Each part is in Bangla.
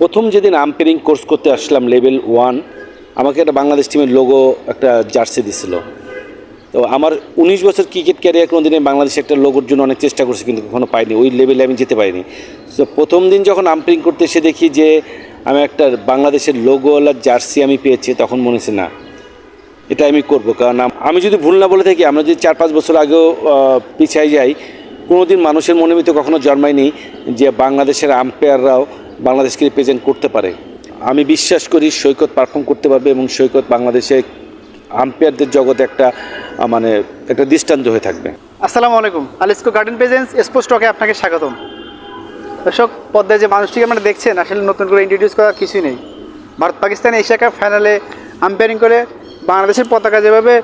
প্রথম যেদিন আম্পায়ারিং কোর্স করতে আসলাম, লেভেল ওয়ান, আমাকে একটা বাংলাদেশ টিমের লোগো একটা জার্সি দিছিল। তো আমার উনিশ বছর ক্রিকেট ক্যারিয়ার কোনো দিনে বাংলাদেশে একটা লোগোর জন্য অনেক চেষ্টা করছি, কিন্তু কখনো পাইনি। ওই লেভেলে আমি যেতে পারিনি। তো প্রথম দিন যখন আম্পায়ারিং করতে এসে দেখি যে আমি একটা বাংলাদেশের লোগোওয়ালা জার্সি আমি পেয়েছি, তখন মনে হচ্ছে, না, এটা আমি করব। কারণ আমি যদি ভুল না বলে থাকি, আমরা যদি চার পাঁচ বছর আগেও পিছাই যাই, কোনোদিন মানুষের মনে ভিতরে কখনো জন্মায়নি যে বাংলাদেশের আম্পায়াররাও বাংলাদেশকে রিপ্রেজেন্ট করতে পারে। আমি বিশ্বাস করি সৈকত পারফর্ম করতে পারবে এবং সৈকত বাংলাদেশে আম্পায়ারদের জগতে একটা মানে একটা দৃষ্টান্ত হয়ে থাকবে। আসসালামু আলাইকুম। আলিস্কো গার্ডেন প্রেজেন্স স্পোর্টস টকে আপনাকে স্বাগতম। দর্শক, পদ্মায় যে মানুষটিকে আপনারা দেখছেন, আসলে নতুন করে ইন্ট্রোডিউস করার কিছুই নেই। ভারত পাকিস্তান এশিয়া কাপ ফাইনালে আম্পায়ারিং করে বাংলাদেশের পতাকা যেভাবে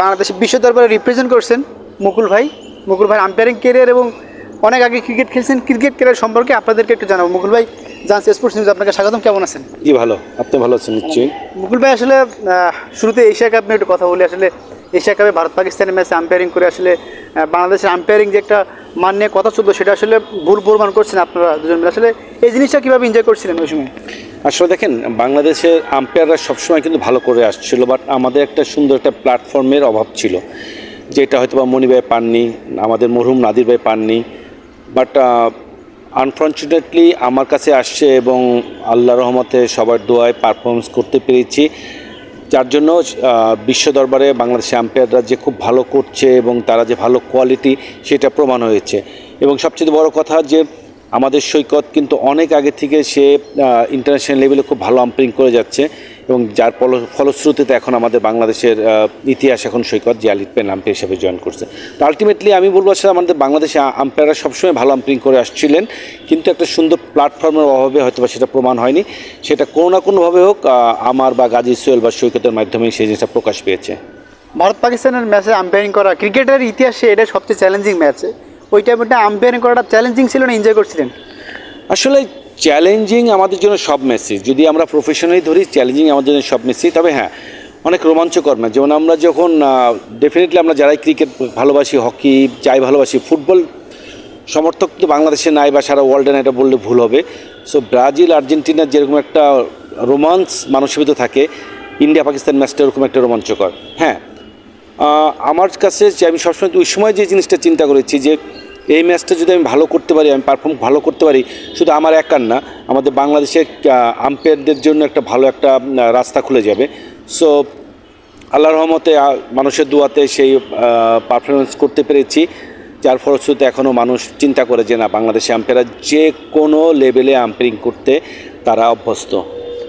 বাংলাদেশের বিশ্ব দরবারে রিপ্রেজেন্ট করছেন মুকুল ভাই। মুকুল ভাই আম্পায়ারিং কেরিয়ার এবং অনেক আগে ক্রিকেট খেলছেন। ক্রিকেট কেরিয়ার সম্পর্কে আপনাদেরকে একটু জানাব। মুকুল ভাই জান্স স্পোর্টস নিউজ আপনাকে স্বাগতম। কেমন আছেন? জি ভালো। আপনি ভালো আছেন নিশ্চয়ই? মুকুল ভাই আসলে শুরুতে এশিয়া কাপ নিয়ে একটু কথা বলি। আসলে এশিয়া কাপে ভারত পাকিস্তানের ম্যাচে আম্পায়ারিং করে আসলে বাংলাদেশের আম্পায়ারিং যে একটা মান নিয়ে কথা চলতো সেটা আসলে ভুল প্রমাণ করছেন আপনারা দুজন মিলে। আসলে এই জিনিসটা কীভাবে এনজয় করছিলেন ওই সময়? আসলে দেখেন বাংলাদেশের আম্পায়াররা সবসময় কিন্তু ভালো করে আসছিল বাট আমাদের একটা সুন্দর একটা প্ল্যাটফর্মের অভাব ছিল যেটা হয়তো বা মণিভাই পাননি আমাদের মরহুম নাদির ভাই পাননি বাট আনফর্চুনেটলি আমার কাছে আসছে এবং আল্লাহ রহমতে সবার দোয়ায় পারফরমেন্স করতে পেরেছি। যার জন্য বিশ্ব দরবারে বাংলাদেশি আম্পায়াররা যে খুব ভালো করছে এবং তারা যে ভালো কোয়ালিটি সেটা প্রমাণ হয়েছে। এবং সবচেয়ে বড় কথা যে, আমাদের সৈকত কিন্তু অনেক আগে থেকে সে ইন্টারন্যাশনাল লেভেলে খুব ভালো আম্পায়ারিং করে যাচ্ছে। এবং যার ফল- ফলশ্রুতিতে এখন আমাদের বাংলাদেশের ইতিহাস এখন সৈকত আলিত পেন আম্পায়ার হিসাবে জয়েন করছে। তো আলটিমেটলি আমি বলব আসলে আমাদের বাংলাদেশে আম্পায়াররা সবসময় ভালো আম্পায়ারিং করে আসছিলেন কিন্তু একটা সুন্দর প্ল্যাটফর্মের অভাবে হয়তো বা সেটা প্রমাণ হয়নি। সেটা কোনো না কোনোভাবে হোক আমার বা গাজী সোয়েল বা সৈকতের মাধ্যমেই সেই জিনিসটা প্রকাশ পেয়েছে। ভারত পাকিস্তানের ম্যাচে আম্পায়ারিং করা ক্রিকেটের ইতিহাসে এটা সবচেয়ে চ্যালেঞ্জিং ম্যাচ ওই টাইমটা আম্পায়ারিং করাটা চ্যালেঞ্জিং ছিল না এনজয় করছিলেন? আসলে চ্যালেঞ্জিং আমাদের জন্য সব ম্যাচই যদি আমরা প্রফেশনালি ধরি চ্যালেঞ্জিং আমাদের জন্য সব ম্যাচই তবে হ্যাঁ অনেক রোমাঞ্চকর ম্যাচ যেমন আমরা যখন ডেফিনেটলি আমরা যারাই ক্রিকেট ভালোবাসি হকি যাই ভালোবাসি ফুটবল সমর্থক তো বাংলাদেশে নাই বা সারা ওয়ার্ল্ডে নাই, এটা বললে ভুল হবে। সো ব্রাজিল আর্জেন্টিনার যেরকম একটা রোমান্স মানুষের ভিতরে থাকে, ইন্ডিয়া, পাকিস্তান ম্যাচটা ওরকম একটা রোমাঞ্চকর। হ্যাঁ আমার কাছে আমি সবসময়, ওই সময় যে জিনিসটা চিন্তা করেছি যে এই ম্যাচটা যদি আমি ভালো করতে পারি আমি পারফর্ম ভালো করতে পারি শুধু আমার একার না আমাদের বাংলাদেশের আম্পায়ারদের জন্য একটা ভালো একটা রাস্তা খুলে যাবে। সো আল্লাহ রহমতে মানুষের দুয়াতে সেই পারফরমেন্স করতে পেরেছি। যার ফলশ্রুতিতে এখনও মানুষ চিন্তা করে যে না বাংলাদেশে আম্পায়াররা যে কোনো লেভেলে আম্পায়ারিং করতে তারা অভ্যস্ত।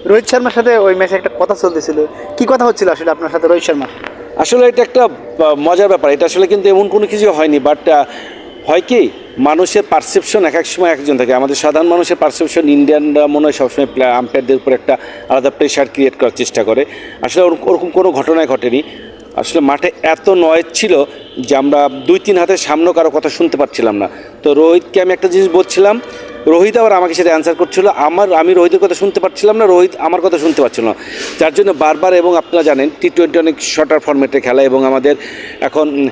রোহিত শর্মার সাথে ওই ম্যাচে একটা কথা চলতেছিল। কি কথা হচ্ছিল আসলে আপনার সাথে রোহিত শর্মা আসলে এটা একটা মজার ব্যাপার। এটা আসলে কিন্তু এমন কোনো কিছু হয়নি বাট হয় কি, মানুষের পারসেপশন এক এক সময় একজন থাকে। আমাদের সাধারণ মানুষের পারসেপশন ইন্ডিয়ানরা মনে হয় সবসময় আম্পায়ারদের উপর একটা আলাদা প্রেশার ক্রিয়েট করার চেষ্টা করে। আসলে ওরকম- কোনো ঘটনাই ঘটেনি। আসলে মাঠে এত নয়েজ ছিল যে আমরা দুই তিন হাতের সামনেও কারও কথা শুনতে পাচ্ছিলাম না। তো রোহিতকে আমি একটা জিনিস বলছিলাম, রোহিত আবার আমাকে সেটা অ্যান্সার করছিল, আমার আমি রোহিতের কথা শুনতে পাচ্ছিলাম না, রোহিত আমার কথা শুনতে পাচ্ছিল না। যার জন্য বারবার এবং আপনারা জানেন টি টোয়েন্টি অনেক শর্টার ফরম্যাটে খেলা এবং আমাদের এখন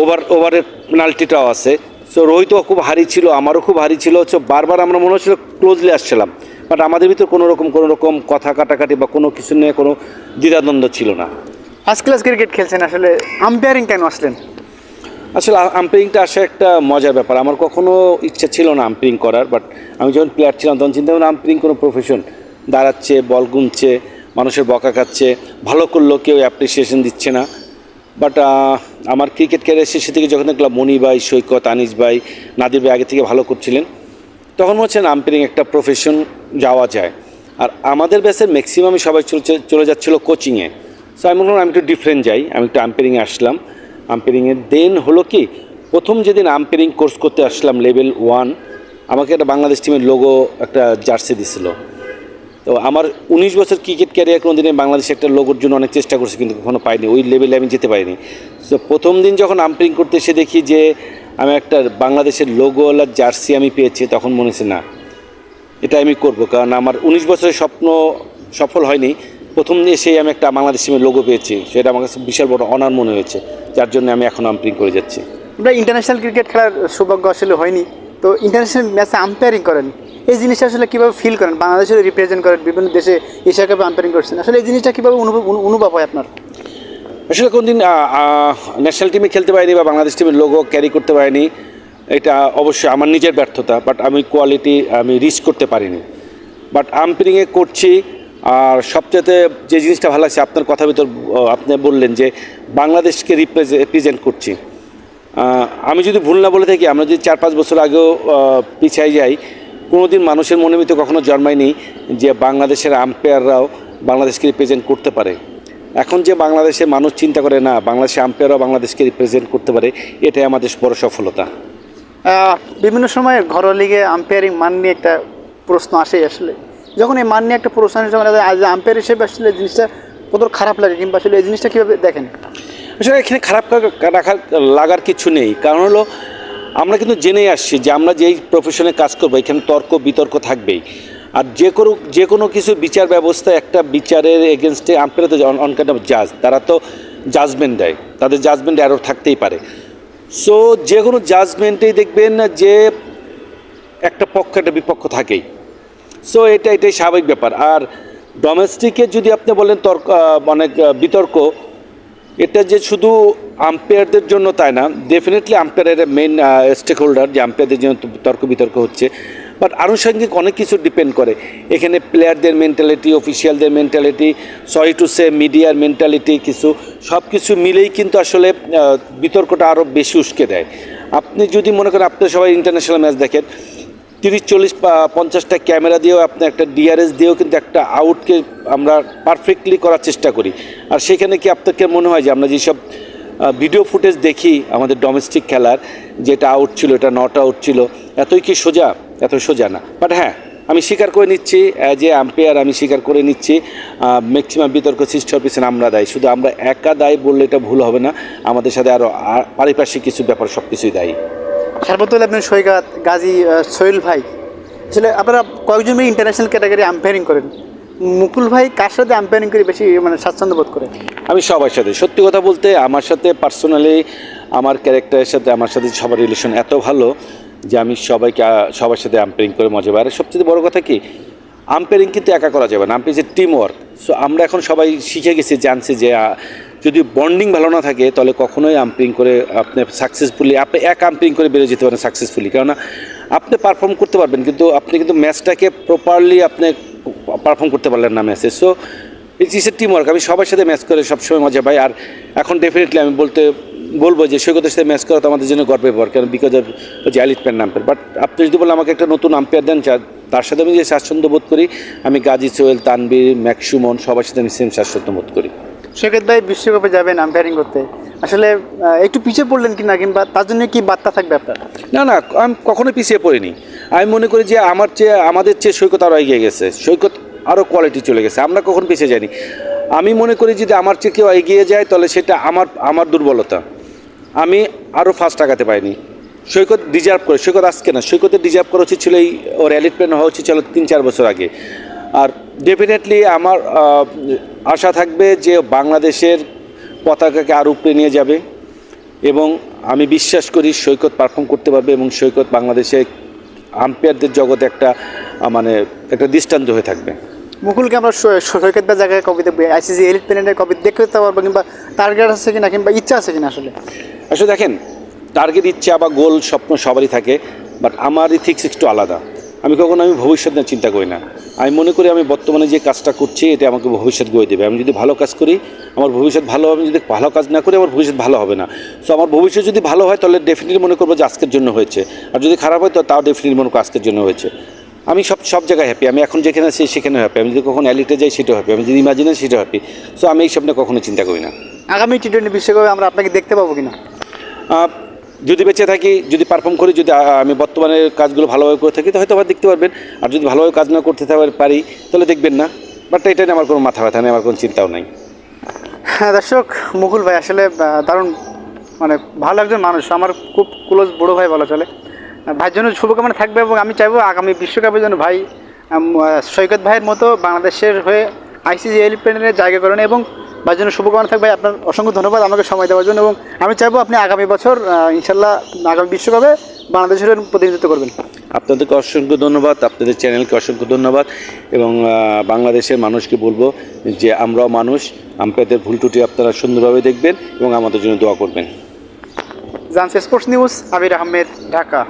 ওভার ওভারের পেনাল্টিটাও আছে। সো রোহিতও খুব হারি ছিল আমারও খুব হারি ছিল। সো বারবার আমরা মনে হচ্ছিল ক্লোজলি আসছিলাম। বাট আমাদের ভিতর কোনো রকম কোনো রকম কথা কাটাকাটি বা কোনো কিছু নিয়ে কোনো দ্বিধাদ্বন্দ্ব ছিল না। ফার্স্ট ক্লাস ক্রিকেট খেলছেন আসলে আম্পায়ারিং কেন আসলেন? আসলে আম্পায়ারিংটা আসা একটা মজার ব্যাপার। আমার কখনো ইচ্ছা ছিল না আম্পায়ারিং করার বাট আমি যখন প্লেয়ার ছিলাম তখন চিন্তা করলাম আম্পায়ারিং কোনো প্রফেশন দাঁড়াচ্ছে বল গুনছে মানুষের বকা খাচ্ছে ভালো করলেও কেউ অ্যাপ্রিসিয়েশন দিচ্ছে না। বাট আমার ক্রিকেট ক্যারিয়ার শেষে থেকে যখন দেখলাম মণি ভাই, সৈকত, আনিস ভাই, নাদির ভাই আগে থেকে ভালো করছিলেন, তখন মনে হচ্ছে আম্পায়ারিং একটা প্রফেশন যাওয়া যায়। আর আমাদের ব্যাসের ম্যাক্সিমামই সবাই চলে যাচ্ছিল কোচিংয়ে সো আমি মনে আমি একটু ডিফারেন্ট যাই, আমি একটু আম্পায়ারিংয়ে আসলাম। আম্পায়ারিংয়ের দেন হলো কি, প্রথম যেদিন আম্পায়ারিং কোর্স করতে আসলাম লেভেল ওয়ান আমাকে একটা বাংলাদেশ টিমের লোগো একটা জার্সি দিছিল। তো আমার উনিশ বছর ক্রিকেট ক্যারিয়ার কোনো দিনে বাংলাদেশে একটা লোগোর জন্য অনেক চেষ্টা করছি, কিন্তু কখনো পাইনি। ওই লেভেলে আমি যেতে পারিনি। তো প্রথম দিন যখন আম্পায়ারিং করতে এসে দেখি যে আমি একটা বাংলাদেশের লোগোওয়ালা জার্সি আমি পেয়েছি, তখন মনে হচ্ছে না, এটা আমি করব। কারণ আমার উনিশ বছরের স্বপ্ন সফল হয়নি। প্রথম এসেই আমি একটা বাংলাদেশ টিমের লোগো পেয়েছি। সেটা আমার কাছে বিশাল বড় অনার মনে হয়েছে। যার জন্য আমি এখন আম্পায়ারিং করে যাচ্ছি। আমরা ইন্টারন্যাশনাল ক্রিকেট খেলার সৌভাগ্য আসলে হয়নি। তো ইন্টারন্যাশনাল ম্যাচে আম্পায়ারিং করেন। এই জিনিসটা আসলে কীভাবে ফিল করেন? বাংলাদেশের রিপ্রেজেন্ট করেন, বিভিন্ন দেশে এশিয়া কাপে আম্পায়ারিং করছেন, আসলে এই জিনিসটা কীভাবে অনুভব অনুভব হয় আপনার? আসলে কোনদিন ন্যাশনাল টিমে খেলতে পারিনি বা বাংলাদেশ টিমের লোগো ক্যারি করতে পারিনি, এটা অবশ্যই আমার নিজের ব্যর্থতা বাট আমি কোয়ালিটি আমি রিস্ক করতে পারিনি। বাট আম্পারিংয়ে করছি, আর সবচেয়ে যে জিনিসটা ভালো লাগছে, আপনার কথা ভিতর আপনি বললেন যে বাংলাদেশকে রিপ্রেজেন্ট করছি। আমি যদি ভুল না বলে থাকি, আমরা যদি চার পাঁচ বছর আগেও পিছিয়ে যাই কোনোদিন মানুষের মনে ভিতরে কখনো জন্মায়নি যে বাংলাদেশের আম্পায়াররাও বাংলাদেশকে রিপ্রেজেন্ট করতে পারে। এখন যে বাংলাদেশের মানুষ চিন্তা করে না বাংলাদেশের আম্পায়াররাও বাংলাদেশকে রিপ্রেজেন্ট করতে পারে এটাই আমাদের বড় সফলতা। বিভিন্ন সময় ঘরোয়া লিগে আম্পায়ারিং মান নিয়ে একটা প্রশ্ন আসে আসলে। যখন এই মান নিয়ে একটা প্রশ্ন আসে যখন আজ আম্পায়ার হিসেবে আসলে জিনিসটা কত খারাপ লাগে কিংবা আসলে এই জিনিসটা কীভাবে দেখেন? আসলে এখানে খারাপ রাখার লাগার কিছু নেই। কারণ হলো আমরা কিন্তু জেনেই আসছি যে আমরা যেই প্রফেশনে কাজ করব, এখানে তর্ক, বিতর্ক থাকবেই। আর যে কোনো যে কোনো কিছু বিচার ব্যবস্থা একটা বিচারের এগেনস্টে আম্পায়ার তো অন কাইন্ড অফ জাজ তারা তো জাজমেন্ট দেয়। তাদের জাজমেন্ট অ্যারোর থাকতেই পারে। সো যে কোনো জাজমেন্টেই দেখবেন যে একটা পক্ষ, একটা বিপক্ষ থাকেই। সো এটা, এটাই স্বাভাবিক ব্যাপার। আর ডোমেস্টিকে যদি আপনি বলেন তর্ক অনেক বিতর্ক এটা যে শুধু আম্পায়ারদের জন্য তাই না ডেফিনেটলি আম্পায়ারের মেন স্টেক হোল্ডার যে আম্পায়ারদের জন্য তর্ক বিতর্ক হচ্ছে। বাট আনুষঙ্গিক অনেক কিছু ডিপেন্ড করে। এখানে প্লেয়ারদের মেন্টালিটি অফিসিয়ালদের মেন্টালিটি সরি টু সে মিডিয়ার মেন্টালিটি কিছু সব কিছু মিলেই কিন্তু আসলে বিতর্কটা আরও বেশি উস্কে দেয়। আপনি যদি মনে করেন, আপনি সবাই ইন্টারন্যাশনাল ম্যাচ দেখেন তিরিশ, চল্লিশ পঞ্চাশটা ক্যামেরা দিয়েও আপনি একটা ডিআরএস দিয়েও কিন্তু একটা আউটকে আমরা পারফেক্টলি করার চেষ্টা করি। আর সেখানে কি আপনাকে মনে হয় যে আমরা যেসব ভিডিও ফুটেজ দেখি আমাদের ডোমেস্টিক খেলার, যেটা আউট ছিল, এটা নট আউট ছিল, এতই কি সোজা? এত সোজা না। বাট হ্যাঁ আমি স্বীকার করে নিচ্ছি অ্যাজ এ আম্পায়ার আমি স্বীকার করে নিচ্ছি ম্যাক্সিমাম বিতর্ক সৃষ্টি হওয়ার পিছনে আমরা দায়ী। শুধু আমরা একা দায়ী বললে এটা ভুল হবে না, আমাদের সাথে আরও পারিপার্শ্বিক কিছু ব্যাপার সব কিছুই দায়ী। সার্বতুল আপনি সৈকত, গাজী সোহেল ভাই। আসলে আপনারা কয়েকজন মিলে ইন্টারন্যাশনাল ক্যাটাগরি আম্পায়ারিং করেন। মুকুল ভাই কার সাথে আম্পায়ারিং করে বেশি মানে স্বাচ্ছন্দ্য বোধ করে আমি সবার সাথে। সত্যি কথা বলতে আমার সাথে পার্সোনালি আমার ক্যারেক্টারের সাথে আমার সাথে সবার রিলেশন এত ভালো যে আমি সবাইকে সবার সাথে আম্পায়ারিং করে মজা পাই। আর সবচেয়ে বড় কথা কি আম্পায়ারিং কিন্তু একা করা যাবে না। আম্পায়ারিং যে টিম ওয়ার্ক সো আমরা এখন সবাই শিখে গেছি, জানছি যে যদি বন্ডিং ভালো না থাকে, তাহলে কখনোই আম্পায়ারিং করে আপনি সাকসেসফুলি আপনি এক আম্পিং করে বেরিয়ে যেতে পারেন সাকসেসফুলি কেননা আপনি পারফর্ম করতে পারবেন, কিন্তু আপনি কিন্তু ম্যাচটাকে প্রপারলি আপনি পারফর্ম করতে পারলেন না ম্যাচে so it's is a team work আমি সবার সাথে ম্যাচ করে সবসময় মজা পাই। আর এখন ডেফিনেটলি আমি বলতে, বলব যে সৈকতের সাথে ম্যাচ করা তো আমাদের জন্য গর্বের ব্যাপার কারণ বিকজ অফ যে অ্যালিট প্যান আম্পায়ার বাট আপনি যদি বলেন, আমাকে একটা নতুন আম্পায়ার দেন তার সাথে আমি যে স্বাচ্ছন্দ্য বোধ করি, আমি গাজী সোহেল, তানবীর ম্যাকসুমন সবার সাথে আমি সেম স্বাচ্ছন্দ্য বোধ করি। সৈকত ভাই বিশ্বকাপে যাবেন আম্পায়ারিং করতে। আসলে একটু পিছিয়ে পড়লেন কিনা কিংবা তার জন্য কি বার্তা থাকবে আপনার? না না, আমি কখনোই পিছিয়ে পড়িনি। আমি মনে করি যে আমার চেয়ে, আমাদের চেয়ে সৈকত আরও এগিয়ে গেছে। সৈকত আরও কোয়ালিটি চলে গেছে। আমরা কখন পিছিয়ে যাইনি। আমি মনে করি যদি আমার চেয়ে কেউ এগিয়ে যায়, তাহলে সেটা আমার আমার দুর্বলতা। আমি আরও ফার্স্ট আগাতে পারিনি। সৈকত ডিজার্ভ করে, সৈকত আজকে না, সৈকতের ডিজার্ভ করা উচিত ছিল এই, ওর অ্যালিট প্ল্যান হওয়া উচিত ছিল তিন, চার বছর আগে। আর ডেফিনেটলি আমার আশা থাকবে যে বাংলাদেশের পতাকাকে আরও উপরে নিয়ে যাবে এবং আমি বিশ্বাস করি সৈকত পারফর্ম করতে পারবে এবং সৈকত বাংলাদেশে আম্পায়ারদের জগতে একটা মানে একটা দৃষ্টান্ত হয়ে থাকবে। মুকুলকে আমরা সৈকত ভাই জায়গায় কবি দেখব আইসিসি এলিট প্লেনের কবি দেখতে পারব কিংবা টার্গেট আছে কিনা কিংবা ইচ্ছা আছে কিনা আসলে? আসলে দেখেন টার্গেট ইচ্ছা বা গোল স্বপ্ন সবারই থাকে বাট আমার ইথিক্স একটু আলাদা। আমি কখনো আমি ভবিষ্যৎ নিয়ে চিন্তা করি না। আমি মনে করি আমি বর্তমানে যে কাজটা করছি এটা আমাকে ভবিষ্যৎ গড়ে দেবে। আমি যদি ভালো কাজ করি আমার ভবিষ্যৎ ভালো হবে যদি ভালো কাজ না করি আমার ভবিষ্যৎ ভালো হবে না। সো আমার ভবিষ্যৎ যদি ভালো হয় তাহলে ডেফিনেটলি মনে করব যে আজকের জন্য হয়েছে। আর যদি খারাপ হয় তো তাও ডেফিনেটলি মনে করব আজকের জন্য হয়েছে। আমি সব সব জায়গায় হ্যাপি আমি এখন যেখানে আছি সেখানে হ্যাপি আমি যদি কখনো অ্যালিটে যাই সেটাও হ্যাপি আমি যদি ইমাজিনে সেটাও হ্যাপি সো আমি এই সব নিয়ে কখনো চিন্তা করি না। আগামী টি টোয়েন্টি বিশ্বকাপে আমরা আপনাকে দেখতে পাবো কিনা? যদি বেঁচে থাকি, যদি পারফর্ম করি, যদি আমি বর্তমানে কাজগুলো ভালোভাবে করে থাকি তো হয়তো আবার দেখতে পারবেন। আর যদি ভালোভাবে কাজ না করতে পারি, তাহলে দেখবেন না। বাট এটা নিয়ে আমার কোনো মাথা ব্যথা নেই, আমার কোনো চিন্তাও নাই। হ্যাঁ দর্শক, মুকুল ভাই, আসলে দারুণ মানে ভালো একজন মানুষ। আমার খুব ক্লোজ বড়ো ভাই বলা চলে। ভাইয়ের জন্য শুভকামনা থাকবে এবং আমি চাইব আগামী বিশ্বকাপের জন্য ভাই সৈকত ভাইয়ের মতো বাংলাদেশের হয়ে আইসিসি এলিট প্লেনের জায়গা করেন এবং ভাইয়ের জন্য শুভকামনা থাকবে। ভাই আপনার অসংখ্য ধন্যবাদ আমাকে সময় দেওয়ার জন্য এবং আমি চাইব আপনি আগামী বছর ইনশাল্লাহ আগামী বিশ্বকাপে বাংলাদেশের প্রতিনিধিত্ব করবেন। আপনাদেরকে অসংখ্য ধন্যবাদ আপনাদের চ্যানেলকে অসংখ্য ধন্যবাদ এবং বাংলাদেশের মানুষকে বলব যে আমরাও মানুষ আম্পায়ারদের ভুল ত্রুটি আপনারা সুন্দরভাবে দেখবেন এবং আমাদের জন্য দোয়া করবেন। জানস স্পোর্টস নিউজ আবির আহমেদ ঢাকা।